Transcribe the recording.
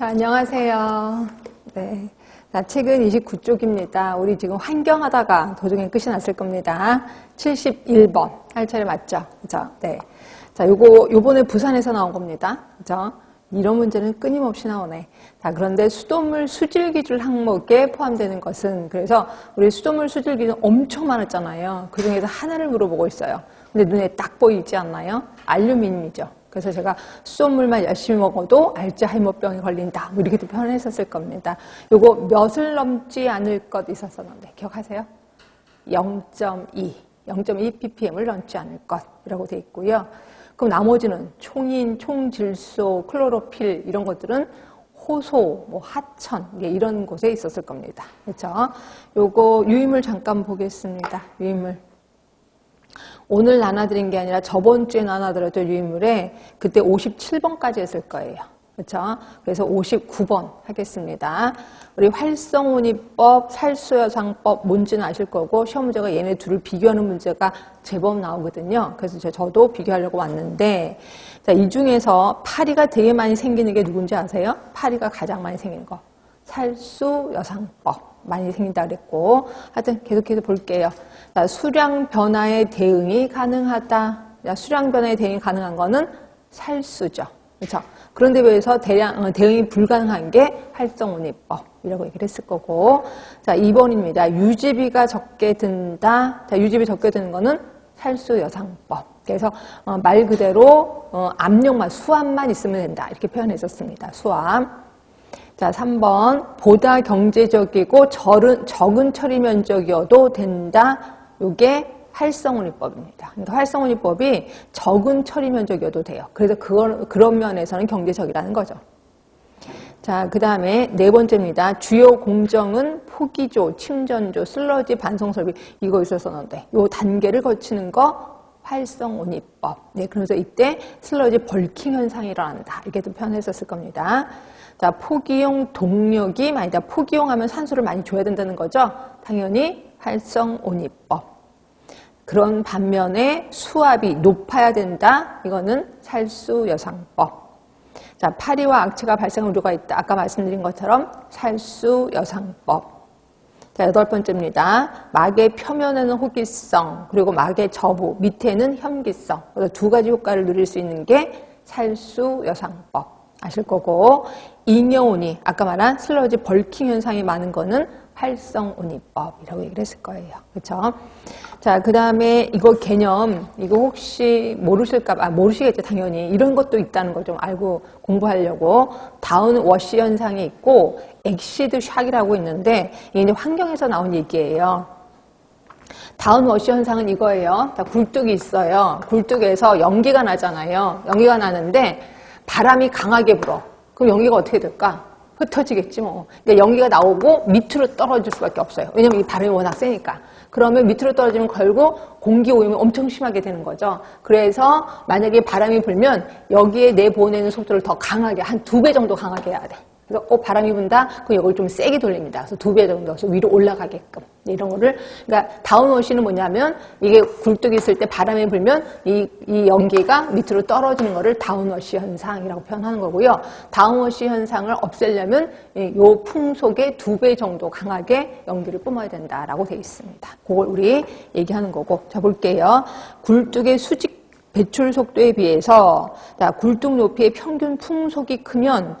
자, 안녕하세요. 네. 자, 책은 29쪽입니다. 우리 지금 환경하다가 도중에 끝이 났을 겁니다. 71번. 할 차례 맞죠? 그죠? 네. 자, 요거, 요번에 부산에서 나온 겁니다. 그죠? 이런 문제는 끊임없이 나오네. 자, 그런데 수돗물 수질 기준 항목에 포함되는 것은, 그래서 우리 수돗물 수질 기준 엄청 많았잖아요. 그 중에서 하나를 물어보고 있어요. 근데 눈에 딱 보이지 않나요? 알루미늄이죠. 그래서 제가 수돗물만 열심히 먹어도 알츠하이머병에 걸린다. 뭐 이렇게도 표현했었을 겁니다. 요거 몇을 넘지 않을 것 있었었는데 기억하세요? 0.2, 0.2 ppm을 넘지 않을 것이라고 돼 있고요. 그럼 나머지는 총인, 총질소, 클로로필 이런 것들은 호소, 뭐 하천 이런 곳에 있었을 겁니다. 그렇죠? 요거 유임을 잠깐 보겠습니다. 유임을. 오늘 나눠드린 게 아니라 저번 주에 나눠드렸던 유인물에 그때 57번까지 했을 거예요. 그렇죠? 그래서 59번 하겠습니다. 우리 활성운이법, 살수여상법 뭔지는 아실 거고 시험 문제가 얘네 둘을 비교하는 문제가 제법 나오거든요. 그래서 저도 비교하려고 왔는데 자, 이 중에서 파리가 되게 많이 생기는 게 누군지 아세요? 파리가 가장 많이 생기는 거. 살수 여상법. 많이 생긴다 그랬고 하여튼 계속해서 볼게요. 자, 수량 변화에 대응이 가능하다. 자, 수량 변화에 대응이 가능한 거는 살수죠. 그렇죠? 그런데 비해서 대량, 어, 대응이 불가능한 게 활성운이법이라고 얘기를 했을 거고 자 2번입니다. 유지비가 적게 든다. 자, 유지비 적게 드는 거는 살수 여상법. 그래서 어, 말 그대로 어, 압력만 수압만 있으면 된다. 이렇게 표현했었습니다. 수압. 자, 3번. 보다 경제적이고 적은, 적은 처리 면적이어도 된다. 요게 활성운이법입니다. 그러니까 활성운이법이 적은 처리 면적이어도 돼요. 그래서 그걸, 그런 면에서는 경제적이라는 거죠. 자, 그 다음에 네 번째입니다. 주요 공정은 포기조, 침전조, 슬러지 반송 설비 이거 있었었는데 요 단계를 거치는 거 활성운이법. 네, 그래서 이때 슬러지 벌킹 현상이 일어난다. 이렇게도 표현했었을 겁니다. 자, 포기용 동력이 많이다. 포기용 하면 산소를 많이 줘야 된다는 거죠. 당연히 활성온이법. 그런 반면에 수압이 높아야 된다. 이거는 살수여상법. 자, 파리와 악취가 발생 우려가 있다. 아까 말씀드린 것처럼 살수여상법. 자, 여덟 번째입니다. 막의 표면에는 호기성, 그리고 막의 저부, 밑에는 현기성. 그래서 두 가지 효과를 누릴 수 있는 게 살수 여상법. 아실 거고, 잉여온이, 아까 말한 슬러지 벌킹 현상이 많은 거는 활성운이법이라고 얘기를 했을 거예요. 그렇죠? 자, 그 다음에 이거 개념, 이거 혹시 모르실까 봐, 아, 모르시겠죠, 당연히. 이런 것도 있다는 걸 좀 알고 공부하려고. 다운 워시 현상이 있고, 엑시드 샥이라고 있는데, 이게 환경에서 나온 얘기예요. 다운 워시 현상은 이거예요. 자, 굴뚝이 있어요. 굴뚝에서 연기가 나잖아요. 연기가 나는데, 바람이 강하게 불어. 그럼 연기가 어떻게 될까? 흩어지겠지 뭐. 그러니까 연기가 나오고 밑으로 떨어질 수밖에 없어요. 왜냐면 이 바람이 워낙 세니까. 그러면 밑으로 떨어지면 결국 공기 오염이 엄청 심하게 되는 거죠. 그래서 만약에 바람이 불면 여기에 내보내는 속도를 더 강하게 한 두 배 정도 강하게 해야 돼. 그래서 어, 바람이 분다? 그럼 이걸 좀 세게 돌립니다. 그래서 두 배 정도 서 위로 올라가게끔. 이런 거를. 그러니까 다운워시는 뭐냐면 이게 굴뚝이 있을 때 바람이 불면 이, 이 연기가 밑으로 떨어지는 거를 다운워시 현상이라고 표현하는 거고요. 다운워시 현상을 없애려면 이 풍속의 두 배 정도 강하게 연기를 뿜어야 된다라고 되어 있습니다. 그걸 우리 얘기하는 거고. 자, 볼게요. 굴뚝의 수직 배출 속도에 비해서 자, 굴뚝 높이의 평균 풍속이 크면